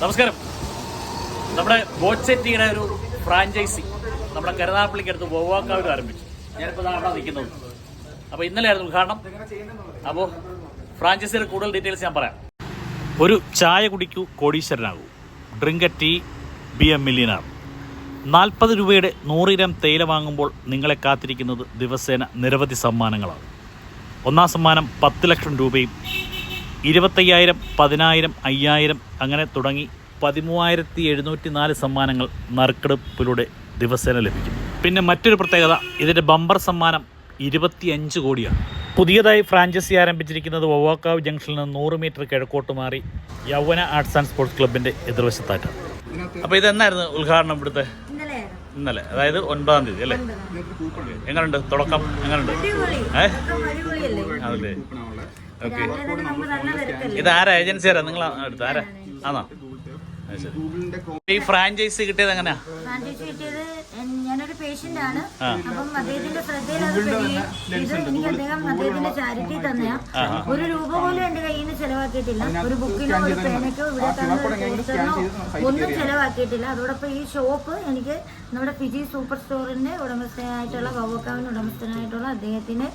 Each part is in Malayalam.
നമസ്കാരം. നമ്മുടെ ബോട്ട്സെറ്റിയുടെ ഒരു ഫ്രാഞ്ചൈസി നമ്മുടെ കരുനാഗപ്പള്ളിക്ക് അടുത്ത് ബോവാക്കാവിൽ ആരംഭിച്ചു. ഞാനിപ്പോൾ അവിടെ നിൽക്കുന്നത്. അപ്പോൾ ഇന്നലെയായിരുന്നു ഉദ്ഘാടനം. അപ്പോൾ ഫ്രാഞ്ചൈസിയുടെ കൂടുതൽ ഡീറ്റെയിൽസ് ഞാൻ പറയാം. ഒരു ചായ കുടിക്കൂ കോടീശ്വരനാകൂ. Drink a tea be a millionaire നാൽപ്പത് രൂപയുടെ നൂറ് ഗ്രാം തേയില വാങ്ങുമ്പോൾ നിങ്ങളെ കാത്തിരിക്കുന്നത് ദിവസേന നിരവധി സമ്മാനങ്ങളാണ്. ഒന്നാം സമ്മാനം പത്ത് ലക്ഷം രൂപയും ഇരുപത്തയ്യായിരം പതിനായിരം അയ്യായിരം അങ്ങനെ തുടങ്ങി പതിമൂവായിരത്തി എഴുന്നൂറ്റി നാല് സമ്മാനങ്ങൾ നറുക്കെടുപ്പിലൂടെ ദിവസേന ലഭിക്കും. പിന്നെ മറ്റൊരു പ്രത്യേകത ഇതിന്റെ ബമ്പർ സമ്മാനം ഇരുപത്തിയഞ്ച് കോടിയാണ്. പുതിയതായി ഫ്രാഞ്ചൈസി ആരംഭിച്ചിരിക്കുന്നത് വവ്വാക്കാവ് ജംഗ്ഷനിൽ നിന്ന് നൂറ് മീറ്റർ കിഴക്കോട്ട് മാറി യൗവന ആർട്സ് ആൻഡ് സ്പോർട്സ് ക്ലബിന്റെ എതിർവശത്തായിട്ടാണ്. അപ്പോൾ ഇതെന്നായിരുന്നു ഉദ്ഘാടനം ഇവിടുത്തെ. ഇന്നലെ അതായത് ഒൻപതാം തീയതി അല്ലേ? എങ്ങനെയുണ്ട് തുടക്കം എങ്ങനെയുണ്ട് ഏഹ് അതല്ലേ ഓക്കെ ഇതാരാ തന്നെ നമുക്ക് നല്ല തിരക്കല്ലേ? ഇത് ആരാ ഏജൻസി ആരാ നിങ്ങൾ എടുത്ത ആരാ ആണോ. ഈ ഫ്രാഞ്ചൈസി കിട്ടിയത് എങ്ങനെയാ? ഫ്രാഞ്ചൈസി കിട്ടിയത് ഞാനൊരു പേഷ്യന്റ് ആണ്. അപ്പം അദ്ദേഹത്തിന്റെ ശ്രദ്ധയിൽ അത് പെടുകയും ഇത് എനിക്ക് അദ്ദേഹം അദ്ദേഹത്തിന്റെ ചാരിറ്റി തന്നെയാ. ഒരു രൂപ പോലും എന്റെ കയ്യിൽ നിന്ന് ചെലവാക്കിയിട്ടില്ല. ഒരു ബുക്കിനോ ഒരു പേനക്കോ ഇവിടെ പോസ്റ്ററിനോ ഒന്നും ചെലവാക്കിയിട്ടില്ല. അതോടൊപ്പം ഈ ഷോപ്പ് എനിക്ക് നമ്മുടെ ഫിജി സൂപ്പർ സ്റ്റോറിന്റെ ഉടമസ്ഥനായിട്ടുള്ള വവക്കാവിന് ഉടമസ്ഥനായിട്ടുള്ള അദ്ദേഹത്തിന്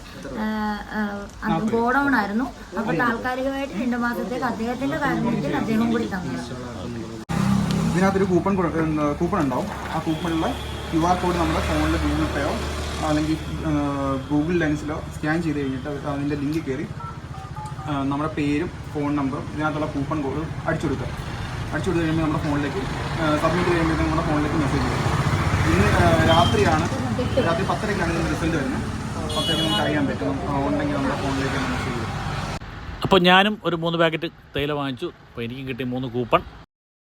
ഗോഡൌൺ ആയിരുന്നു. അപ്പൊ താൽക്കാലികമായിട്ട് രണ്ടു മാസത്തേക്ക് അദ്ദേഹത്തിന്റെ കാരണത്തിൽ അദ്ദേഹം കൂടി തന്നു. ഇതിനകത്തൊരു കൂപ്പൺ കൂപ്പൺ ഉണ്ടാവും. ആ കൂപ്പണിലുള്ള ക്യു ആർ കോഡ് നമ്മുടെ ഫോണിൽ ഗൂഗിൾ പേയോ അല്ലെങ്കിൽ ഗൂഗിൾ ലെൻസിലോ സ്കാൻ ചെയ്ത് കഴിഞ്ഞിട്ട് അത് അതിന്റെ ലിങ്ക് കയറി നമ്മുടെ പേരും ഫോൺ നമ്പറും ഇതിനകത്തുള്ള കൂപ്പൺ കോഡും അടിച്ചു കൊടുക്കുക. അടിച്ചു കൊടുത്ത് കഴിയുമ്പോൾ നമ്മുടെ ഫോണിലേക്ക് സബ്മിറ്റ് ചെയ്യുമ്പോഴത്തേക്കും നമ്മുടെ ഫോണിലേക്ക് മെസ്സേജ് വരും. ഇന്ന് രാത്രിയാണ് രാത്രി പത്തരയ്ക്കാണ് ഇതിന്റെ റിസൾട്ട് വരുന്നത്. പത്തരയ്ക്ക് നമുക്ക് അറിയാൻ പറ്റും. ഉണ്ടെങ്കിൽ നമ്മുടെ ഫോണിലേക്ക് മെസ്സേജ് അപ്പോൾ ഞാനും ഒരു മൂന്ന് പാക്കറ്റ് തേയില വാങ്ങിച്ചു. അപ്പോൾ എനിക്കും കിട്ടി മൂന്ന് കൂപ്പൺ.